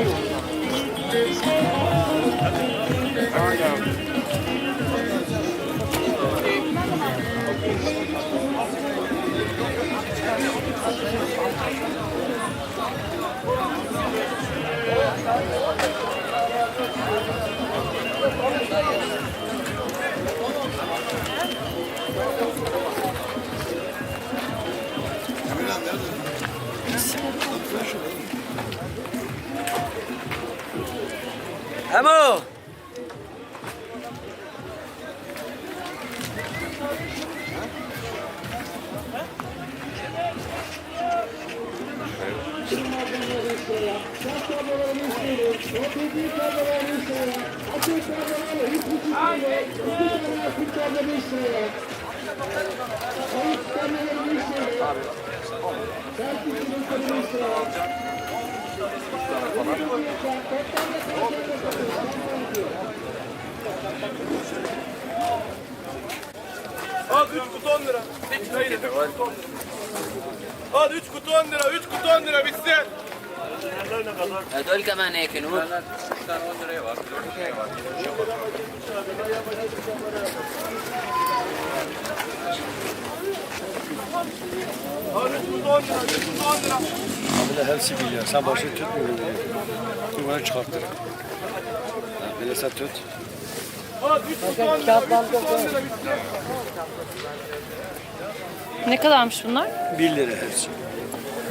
ekmeği. Emo! Al 3 kutu 10 lira. Hayır. Al 3 kutu 10 lira. 3 kutu 10 lira bitsin. هذول كمان هيك نقول Al 3 kutu 10 lira. 3 kutu 10 lira. Böyle hepsi biliyor. Sen başını tutmuyor biliyor. Bunu çıkarttır. Ha, Böyle sen tut. Al 3 kutu 10 lira. 3 kutu 10 lira bitsin. Ne kadarmış bunlar? 1 lira hepsi.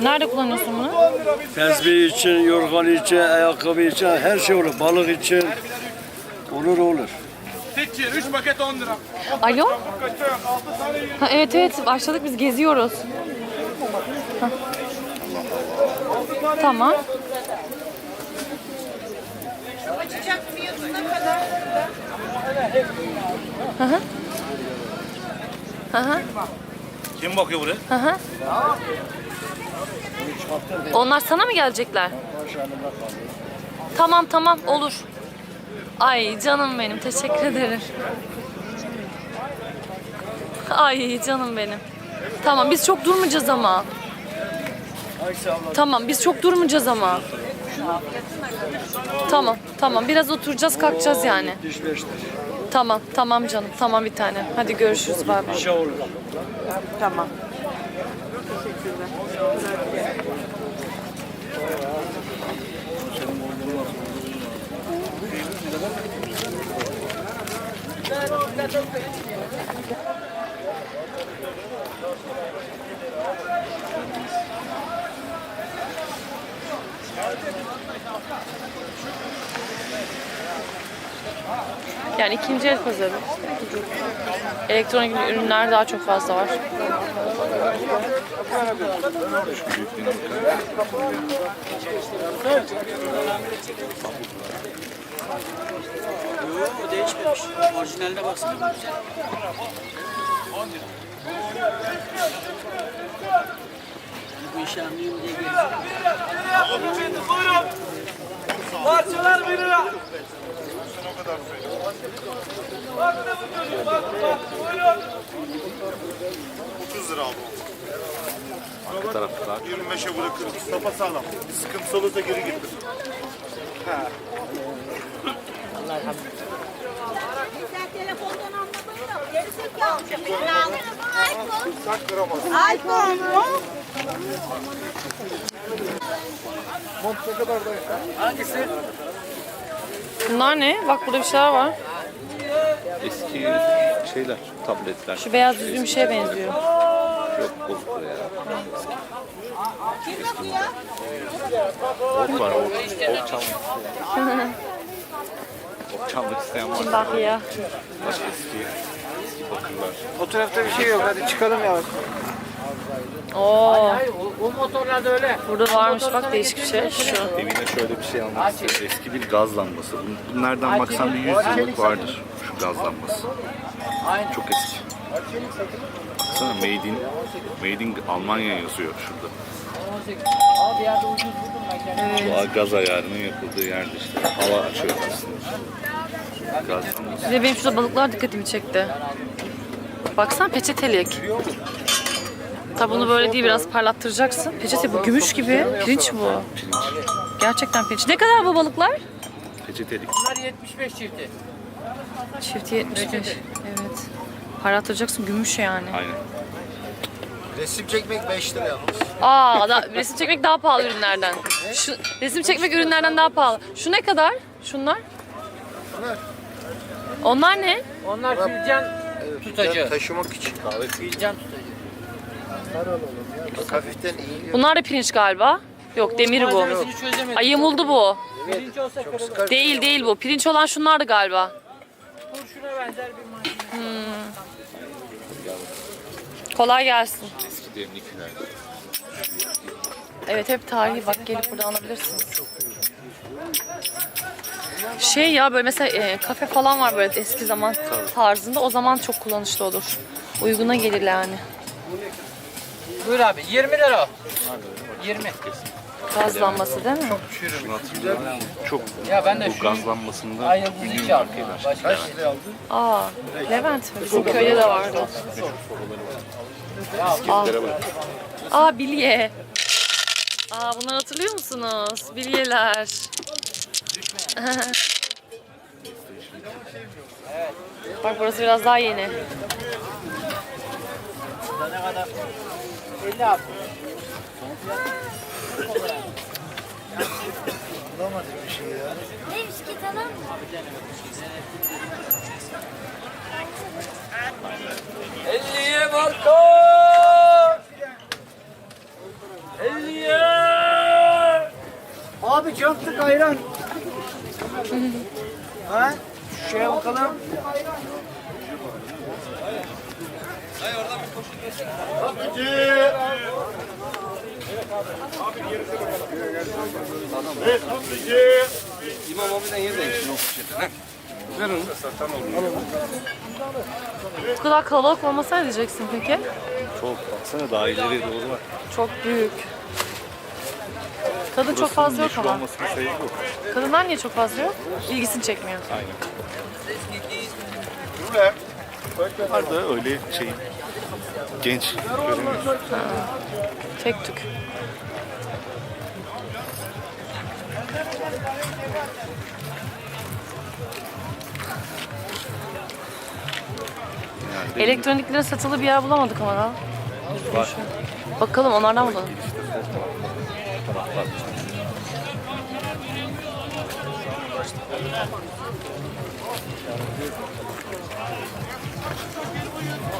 Nerede kullanıyorsun bunu? 10 lira bitsin. Tezbih için, yorgan için, ayakkabı için, her şey olur. Balık için. Olur olur. Teçhir 3 paket 10 lira. Alo? Kaçıyor. 6 tane yiyin. Ha, evet evet başladık biz geziyoruz. Hah. Tamam. Hı hı. Hı hı. Kim bakıyor buraya? Hı hı. Onlar sana mı gelecekler? Tamam tamam olur. Ay canım benim teşekkür ederim. Ay canım benim. Tamam biz çok durmayacağız ama. Tamam biz çok durmayacağız ama. Tamam tamam biraz oturacağız kalkacağız yani. Tamam tamam canım tamam bir tane. Hadi görüşürüz bay bay. Şey olur. Yani ikinci el pazarı. Elektronik ürünler daha çok fazla var. o değişmemiş. Orijinaline baksana. Bu işi anlayayım diye geldim. Buyurun. Parçalar 1 lira. Bak ne bu çocuk bak bak buyurun. 30 lira aldım. Arka tarafta 25'e bırakırım. Sapa sağlam. Bir sıkıntı olursa geri getir. Sen iPhone. iPhone mu? Hangisi? Bunlar ne? Bak burada bir şeyler var. Eski şeyler, tabletler. Şu beyaz düzgün bir şeye benziyor. Çok bozuk ya. Ot var, ot. Ot çalmak. ot çalmak isteyen var. Bak ya. Bak eski, eski bakırlar. Fotoğrafta bir şey yok. Hadi çıkalım ya. Oo, o, o motorlarda öyle. burada varmış bak değişik bir şey. Şu. Evine şöyle bir şey almak istedim. Eski bir gaz lambası. Bun- Bunlardan baksan bir 100 yıllık vardır şu gaz lambası. Aynen. Çok eski. Baksana Made in, Made in Almanya yazıyor şurada. 18. Ama bir yerde ucuz buldum ben kendim. Bu gaz ayarının yapıldığı yerde işte. Hava açıyor aslında. Gaz lambası. Bir de benim şurada balıklar dikkatimi çekti. Baksana peçetelik. Tabi bunu böyle değil biraz parlattıracaksın. Peçete bu gümüş gibi. Pirinç bu. Gerçekten pirinç. Ne kadar bu balıklar? peçetelik. Bunlar 75 çifti. Çifti 75. Evet. Parlattıracaksın gümüş yani. Aynen. Resim çekmek 5 lira yalnız. Aa, da, resim çekmek daha pahalı ürünlerden. Şu, resim çekmek ürünlerden daha pahalı. Şu ne kadar? Şunlar? Onlar ne? Onlar filcan tutacı. Taşımak için. Filcan tutacı. Bak hafiften iyi. Bunlar da pirinç galiba. Yok demir bu. Malzemesini çözemedim. Ay yamuldu bu. Pirinç olsa kırılır. Değil değil bu. Pirinç olan şunlardı galiba. Kurşuna benzer bir malzeme. Kolay gelsin. Eski demlikler. Evet hep tarihi bak gelip burada alabilirsiniz. Şey ya böyle mesela e, kafe falan var böyle eski zaman tarzında o zaman çok kullanışlı olur. Uyguna gelir yani. Buyur abi 20 lira o. 20. Gaz lambası değil mi? Çok Ya ben de bu şu gaz lambasında Ay yıldız ünlü iki markalar. Başka. Aa, Levent mi? Bizim köyde de vardı. Aa, aa bilye. Aa bunları hatırlıyor musunuz? Bilyeler. Bak burası biraz daha yeni. 50 abi. Neymiş ki tamam mı? Elliye marka. Elliye. Abi çöptük ayran. Ha? Şuraya bakalım. İmam abiden yer değişsin o poşeti. Ver onu. Bu kadar kalabalık olmasa ne diyeceksin peki? Çok baksana daha ileriye doğru var. Çok büyük. Kadın çok fazla yok meşhur ama. olmasının sebebi bu. Kadınlar niye çok fazla yok? İlgisini çekmiyor. Aynen. Var da öyle şey genç görünüyor. Tek tük. Yani Elektroniklerin satılı bir yer bulamadık ama daha. var. Bakalım onlardan bulalım.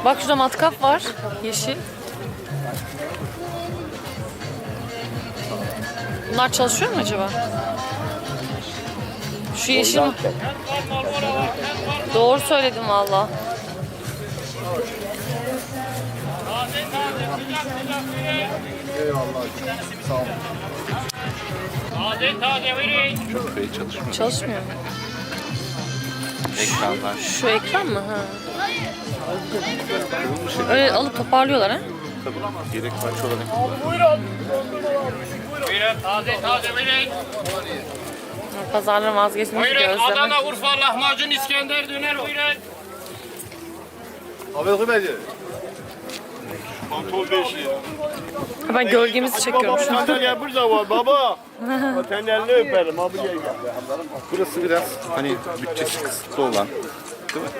Bak şurada matkap var. Yeşil. Bunlar çalışıyor mu acaba? Şu yeşil mi? Doğru söyledim valla. Çok şey çalışmıyor. Çalışmıyor mu? Ekranlar. Şu ekran mı? Ha. Öyle alıp toparlıyorlar ha? Tabii yedek parça olarak kullanılıyor. Pazarların vazgeçmesi gözleme. Adana, Urfa, lahmacun, İskender, döner buyurun. Abi okuyayım Pantol 5 lira. Ha, Ben gölgemizi çekiyorum şu an. Sandalye burada var baba. Senin elini öperim abi gel gel. Burası biraz hani bütçesi kısıtlı olan değil mi?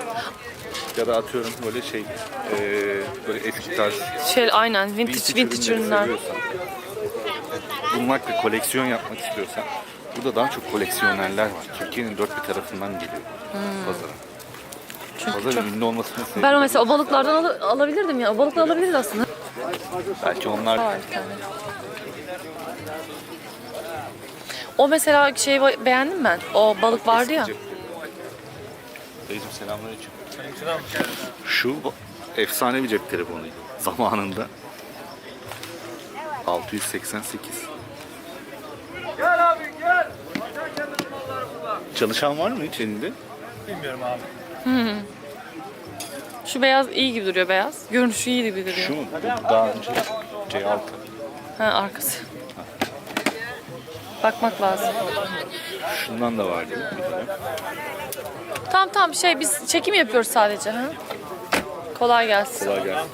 Ya da atıyorum böyle şey eee böyle eski tarz Şey aynen vintage vintage ürünler. seviyorsan, bulmakla koleksiyon yapmak istiyorsan burada daha çok koleksiyonerler var. Türkiye'nin dört bir tarafından geliyor pazara. Pazarın ünlü olmasının sebebi Ben o mesela o balıklardan al- alabilirdim ya. O balıkları alabiliriz aslında. Belki onlar. O mesela şey beğendim ben. O balık vardı ya. Dayıcım selamünaleyküm. Şu efsane bir cep telefonuydu. Zamanında. 688. Gel abi gel. Çalışan var mı hiç elinde? Bilmiyorum abi. Şu beyaz iyi gibi duruyor beyaz. Görünüşü iyi gibi duruyor. Şu mu? Daha önce C6. Ha arkası. Bakmak lazım. Şundan da vardı. bir tane. Tamam tamam şey biz çekim yapıyoruz sadece. Ha? Kolay gelsin. Kolay gelsin.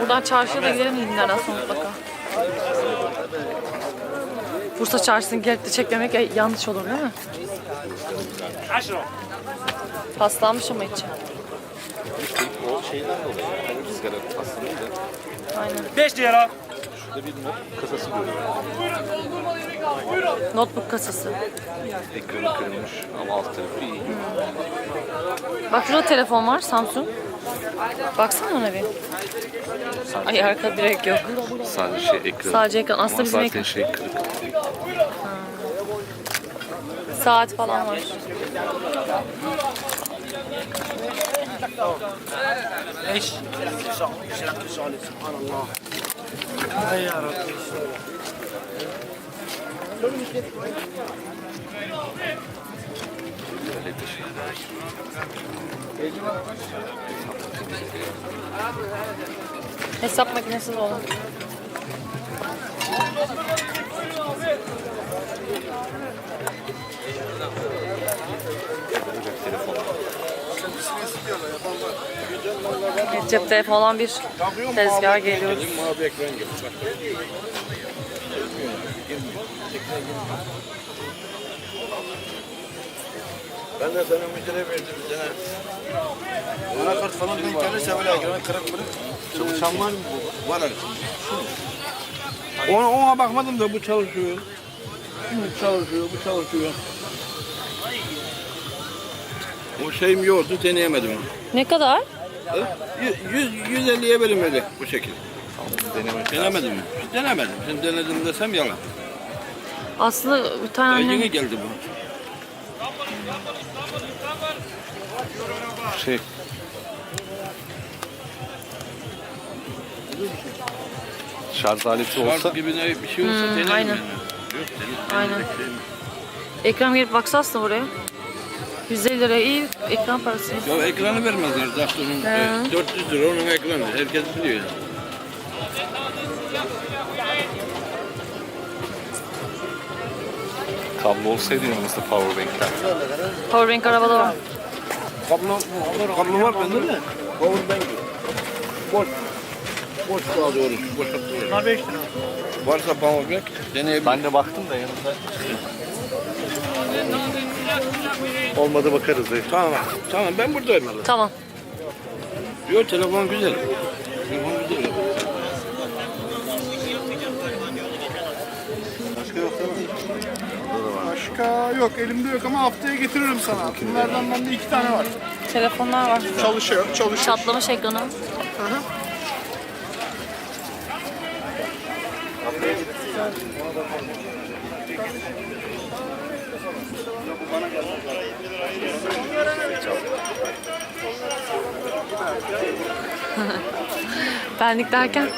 Buradan çarşıya da gidelim Hinler'den sonra mutlaka. Bursa çarşısını gelip de çekmemek yanlış olur değil mi? Paslanmış ama içi. O şeyden dolayı. Rüzgara aslında da. Aynen. 5 lira. Şurada bir not kasası görüyorum. Notebook kasası. Ekranı kırılmış ama alt tarafı iyi. Bak şurada telefon var Samsung. Baksana ona bir. Ay arka direkt yok. Sadece şey ekranı. Sadece ekran. Aslında Ama bizim zaten ekran. şey kırık. Saat falan var. Eş. Ay ya Rabbi. Öyledir. Hesap makinesi de olan. Evet, cep telefonu bir tezgah geliyoruz. Mavi ekran gibi. Ben de sana müjdele verdim bir tane. Bana kart falan denk gelirse öyle ekranı kırık kırık. Çalışan var mı bu? Var arkadaşım. Ona, ona bakmadım da bu çalışıyor. Bu çalışıyor, bu çalışıyor. O şeyim yoktu, deneyemedim onu. Ne kadar? Yüz- Yüz, 150'ye verim öyle bu şekilde. Denemek. Denemedim mi? Denemedim. Şimdi denedim desem yalan. Aslında bir tane Daha annem... yeni geldi bu. Şey. Şarj aleti olsa Şarj gibi ne bir şey olsa denerim aynen. yani. Yok denerim. Aynen. Ekran gelip baksa aslında buraya. 150 lira iyi ekran parası. Ya ekranı vermezler zaten onun. He. e, 400 lira onun ekranı. Herkes biliyor. yani. kablo olsaydı yanımızda powerbankler. Powerbank arabada var. Kablo, kablo var bende de. Power bank. Boş. Boş daha doğrusu. Boş Bunlar 5 lira. Varsa power bank deneyebilirim. Ben de baktım da yanımda. Olmadı bakarız dayı. Tamam. Tamam ben buradayım. Tamam. Yok telefon güzel. Telefon yok elimde yok ama haftaya getiririm sana. Bunlardan bende iki tane var. Telefonlar var. Çalışıyor, çalışıyor. Çatlamış ekranı. Benlik derken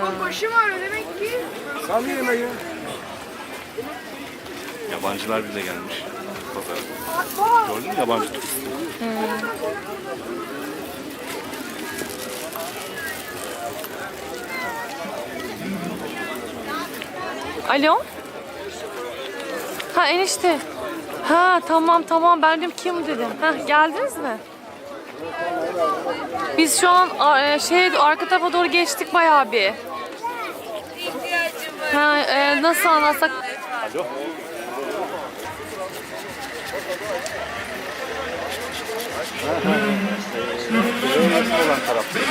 Seçen. Başım ağrıyor demek ki. Sal yemeği. Yabancılar bile gelmiş pazara. Gördün mü yabancı turist? Alo? Ha enişte. Ha tamam tamam ben dedim kim dedim. Ha geldiniz mi? Biz şu an e, şey arka tarafa doğru geçtik bayağı bir. Ha e, nasıl anlatsak? Alo. olan taraftayım.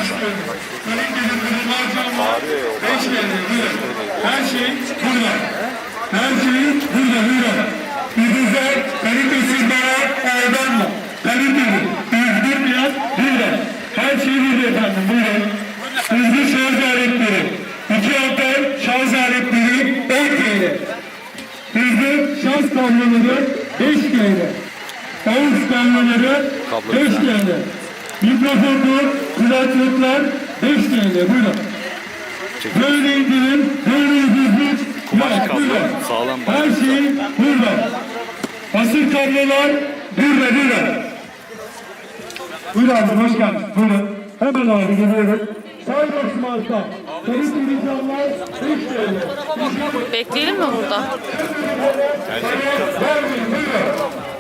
Her şey burada. Her şey burada. Buyurun. Güzel, kalitesiz bana aldanma. Kaliteli, düzgün fiyat burada. Her şey burada efendim. Buyurun. Hızlı şarj aletleri. 2 amper şarj aletleri 10 TL. Hızlı şarj kabloları 5 TL. Ağız kabloları 5 TL. Mikrofonlu kulaklıklar 5 TL. Buyurun. Böyle indirim, böyle hızlı. Kumaş kablo, sağlam Her şey burada. Basın kablolar burada, burada. Buyur abi, hoş geldin. Buyurun. Hemen abi gidiyorum. Cyberx marka. Kaliteli camlar 5 TL. Bekleyelim mi burada? Vermeyin, buyurun.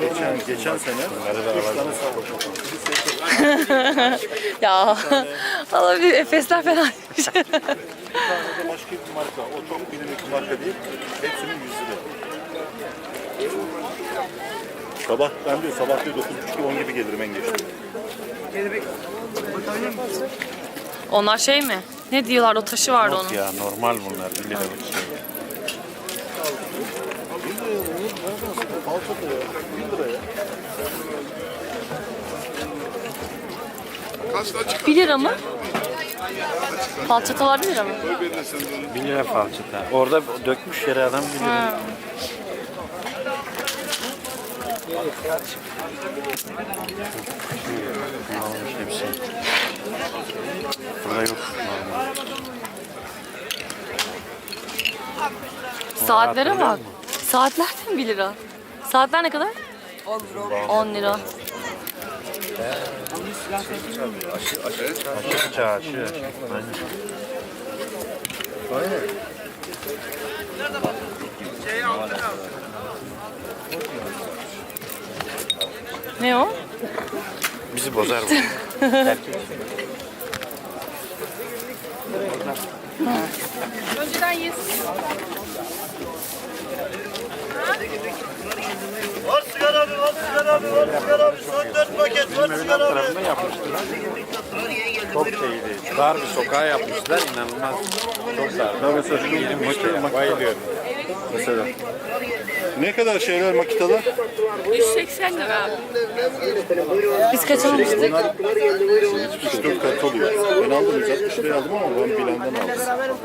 Geçen, geçen sene Ya Allah bir Efesler falan demiş. başka bir marka. O çok bilindik bir marka değil. Hepsinin 100 lira. Sabah ben diyor sabah diyor 9.30 10 gibi gelirim en geç. Onlar şey mi? Ne diyorlar o taşı vardı onun. Ya normal bunlar 1 lira. Bir lira mı? Falçatalar bir lira mı? 1 lira falçata. Orada dökmüş yere adam 1 lira. Ha. Almış hepsi. Burada yok. normal. Saatlere bak. Saatler de mi 1 lira? Saatler ne kadar? 10 lira. 10 lira. Aşı çarşı. Aynen. Ne o? Bizi bozar bu. Önceden yes. Evin alt tarafında yapmıştılar. Çok şeydi. Dar bir sokağa yapmışlar. inanılmaz. Çok dar. Ben mesela şu yerim makine bayılıyorum. Mesela. Ne kadar şeyler makitalar? 180 lira abi. Biz kaç almıştık? 3-4 kat oluyor. Ben aldım 160 liraya aldım ama ben bilandan aldım.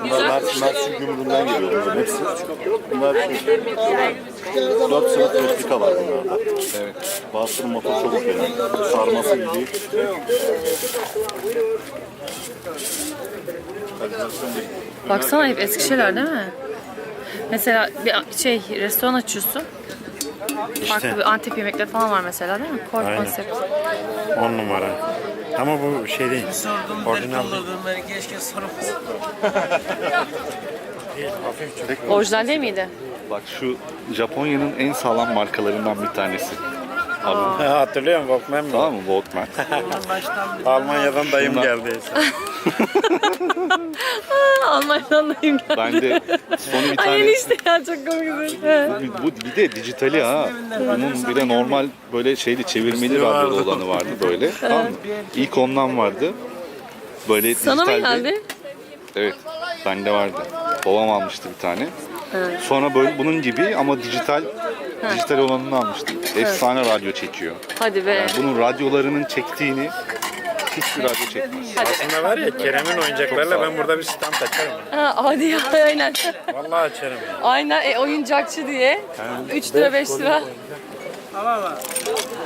Bunlar Mersin, Mersin gümrüğünden geliyor bunların hepsi. Bunlar 4 sınıf replika var bunlarda. Evet. Bazısının motor çabuk geliyor. Sarması değil. Baksana hep eski şeyler değil mi? Mesela bir şey restoran açıyorsun. Farklı bir Antep yemekleri falan var mesela değil mi? Aynen. konsept. 10 numara. Ama bu şey değil. Orijinal değil. Hafif çok. Orijinal değil miydi? Bak şu Japonya'nın en sağlam markalarından bir tanesi. Ha, hatırlıyor musun Walkman mı? tamam mı? Walkman. Almanya'dan dayım Bunlar- geldi. Almanya'dan dayım geldi. Ben de sonu bir Ay tane... enişte ya çok komik. Evet. Bu, bu bir de dijitali ha. Bunun bir de normal böyle şeyli çevirmeli radyo olanı vardı böyle. Tamam mı? İlk ondan vardı. Böyle Sana mı geldi? Evet. Bende vardı. Babam almıştı bir tane. Sonra böyle bunun gibi ama dijital dijital olanını almıştım. Efsane radyo çekiyor. Hadi be. Yani bunun radyolarının çektiğini hiçbir radyo çekmez. Aslında var ya Kerem'in oyuncaklarla ben burada bir stand açarım. Ha, hadi ya aynen. Vallahi açarım. Aynen e, oyuncakçı diye. 3 lira 5 lira.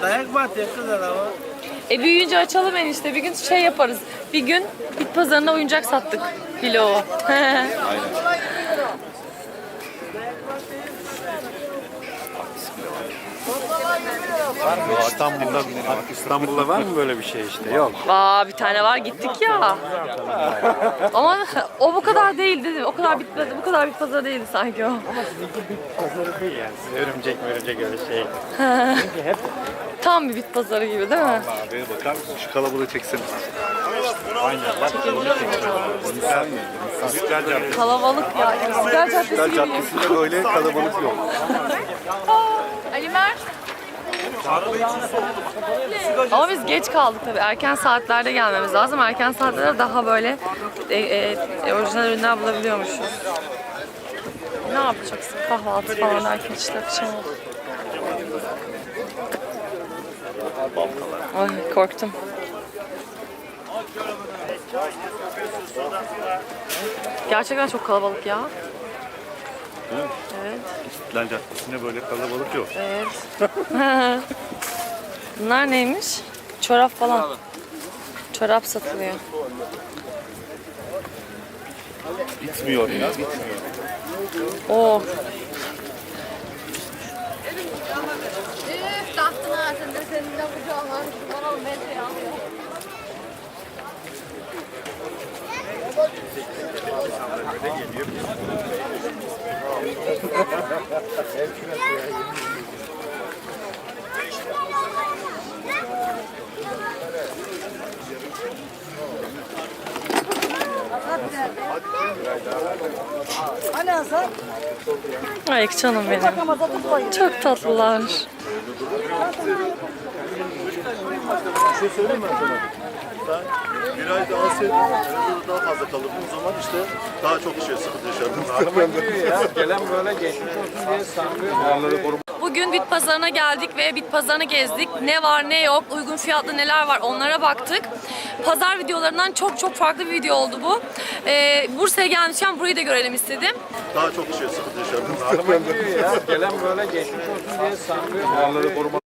Dayak mı atıyor kız adamı? E büyüyünce açalım enişte. Bir gün şey yaparız. Bir gün bit pazarına oyuncak sattık. Bilo. İstanbul'da, İstanbul'da var mı böyle bir şey işte? Yok. Aa bir tane var gittik ya. Ama o bu kadar değildi. O kadar bitmedi. Bu kadar bit pazarı değildi sanki o. Pazarı değil yani. Siz örümcek örümcek öyle şey. Tam bir bit pazarı gibi değil mi? Abi bakar mısın şu kalabalığı çeksene. Aynen. Bak İstiklal Caddesi. Kalabalık ya. İstiklal Caddesi İstiklal gibi. Caddesi'nde böyle kalabalık yok. Aa, Ama biz geç kaldık tabii. Erken saatlerde gelmemiz lazım. Erken saatlerde daha böyle e, e, e, orijinal ürünler bulabiliyormuşuz. Ne yapacaksın? Kahvaltı falan derken işte akşam oldu. Ay korktum. Gerçekten çok kalabalık ya. Evet. İstiklal Caddesi'nde böyle kalabalık yok. Evet. Bunlar neymiş? Çorap falan. Çorap satılıyor. Bitmiyor ya, bitmiyor. Oo. Üf, tahtın altında senin de kucağın var. Bana ben şey alıyor. Ay canım benim. Çok tatlılar. Bir şey söyleyeyim mi ben bir ay daha Elazığ'da daha fazla kalırdın. O zaman işte daha çok şey sıkıntı yaşardın. Gelen böyle geçmiş olsun diye sanmıyor. Bugün bit pazarına geldik ve bit pazarını gezdik. Ne var ne yok, uygun fiyatlı neler var onlara baktık. Pazar videolarından çok çok farklı bir video oldu bu. Ee, Bursa'ya gelmişken burayı da görelim istedim. Daha çok şey sıkıntı yaşardın. Gelen böyle geçmiş olsun diye sanmıyor.